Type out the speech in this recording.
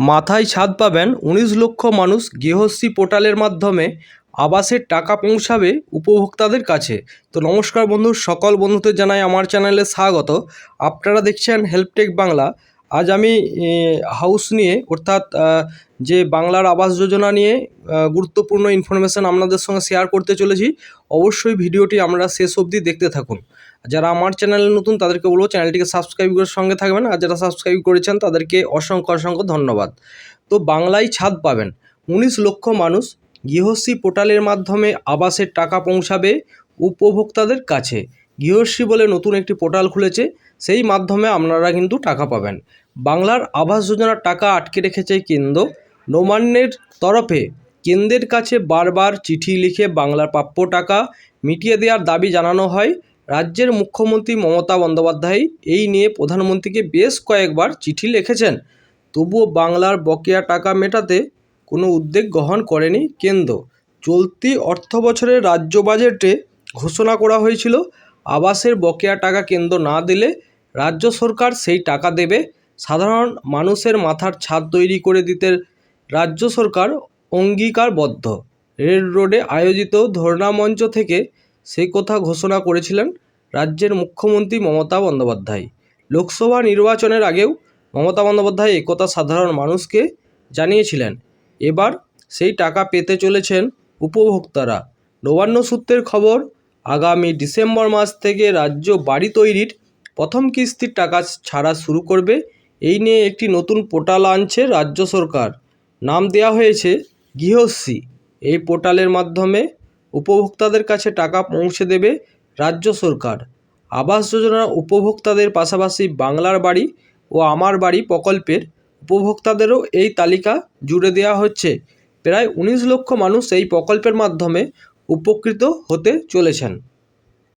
মাথায় ছাদ পাবেন উনিশ লক্ষ মানুষ গৃহশ্রী পোর্টালের মাধ্যমে আবাসের টাকা পৌঁছাবে উপভোক্তাদের কাছে। তো নমস্কার বন্ধু, সকল বন্ধুদের জানাই আমার চ্যানেলে স্বাগত। আপনারা দেখছেন হেল্পটেক বাংলা। আজ আমি হাউস নিয়ে, অর্থাৎ যে বাংলার আবাস যোজনা নিয়ে গুরুত্বপূর্ণ ইনফরমেশান আপনাদের সঙ্গে শেয়ার করতে চলেছি, অবশ্যই ভিডিওটি আমরা শেষ অবধি দেখতে থাকুন। যারা আমার চ্যানেলে নতুন, তাদেরকে বলব চ্যানেলটিকে সাবস্ক্রাইব করে সঙ্গে থাকবেন, আর যারা সাবস্ক্রাইব করেছেন, তাদেরকে অসংখ্য অসংখ্য ধন্যবাদ। তো বাংলায় ছাদ পাবেন। উনিশ লক্ষ মানুষ গৃহশ্রী পোর্টালের মাধ্যমে আবাসের টাকা পৌঁছাবে উপভোক্তাদের কাছে। গৃহশ্রী বলে নতুন একটি পোর্টাল খুলেছে, সেই মাধ্যমে আপনারা কিন্তু টাকা পাবেন। বাংলার আবাস যোজনার টাকা আটকে রেখেছে কেন্দ্র। নবান্নের তরফে কেন্দ্রের কাছে বারবার চিঠি লিখে বাংলার প্রাপ্য টাকা মিটিয়ে দেওয়ার দাবি জানানো হয়। রাজ্যের মুখ্যমন্ত্রী মমতা বন্দ্যোপাধ্যায় এই নিয়ে প্রধানমন্ত্রীকে বেশ কয়েকবার চিঠি লিখেছেন। তবুও বাংলার বকেয়া টাকা মেটাতে কোনো উদ্যোগ গ্রহণ করেনি কেন্দ্র। চলতি অর্থ বছরের রাজ্য বাজেটে ঘোষণা করা হয়েছিল আবাসের বকেয়া টাকা কেন্দ্র না দিলে রাজ্য সরকার সেই টাকা দেবে। সাধারণ মানুষের মাথার ছাদ তৈরি করে দিতে রাজ্য সরকার অঙ্গীকারবদ্ধ। রেড রোডে আয়োজিত ধর্ণা মঞ্চ থেকে সেই কথা ঘোষণা করেছিলেন রাজ্যের মুখ্যমন্ত্রী মমতা বন্দ্যোপাধ্যায়। লোকসভা নির্বাচনের আগেও মমতা বন্দ্যোপাধ্যায় একথা সাধারণ মানুষকে জানিয়েছিলেন। এবার সেই টাকা পেতে চলেছেন উপভোক্তারা। নবান্ন সূত্রের খবর আগামী ডিসেম্বর মাস থেকে রাজ্য বাড়ি তৈরির প্রথম কিস্তির টাকা ছাড়া শুরু করবে। এই নিয়ে একটি নতুন পোর্টাল আনছে রাজ্য সরকার। নাম দেওয়া হয়েছে গৃহশ্রী। এই পোর্টালের মাধ্যমে উপভোক্তাদের কাছে টাকা পৌঁছে দেবে রাজ্য সরকার। আবাস যোজনার উপভোক্তাদের পাশাপাশি বাংলার বাড়ি ও আমার বাড়ি প্রকল্পের উপভোক্তাদেরও এই তালিকা জুড়ে দেওয়া হচ্ছে। প্রায় উনিশ লক্ষ মানুষ এই প্রকল্পের মাধ্যমে উপকৃত হতে চলেছেন।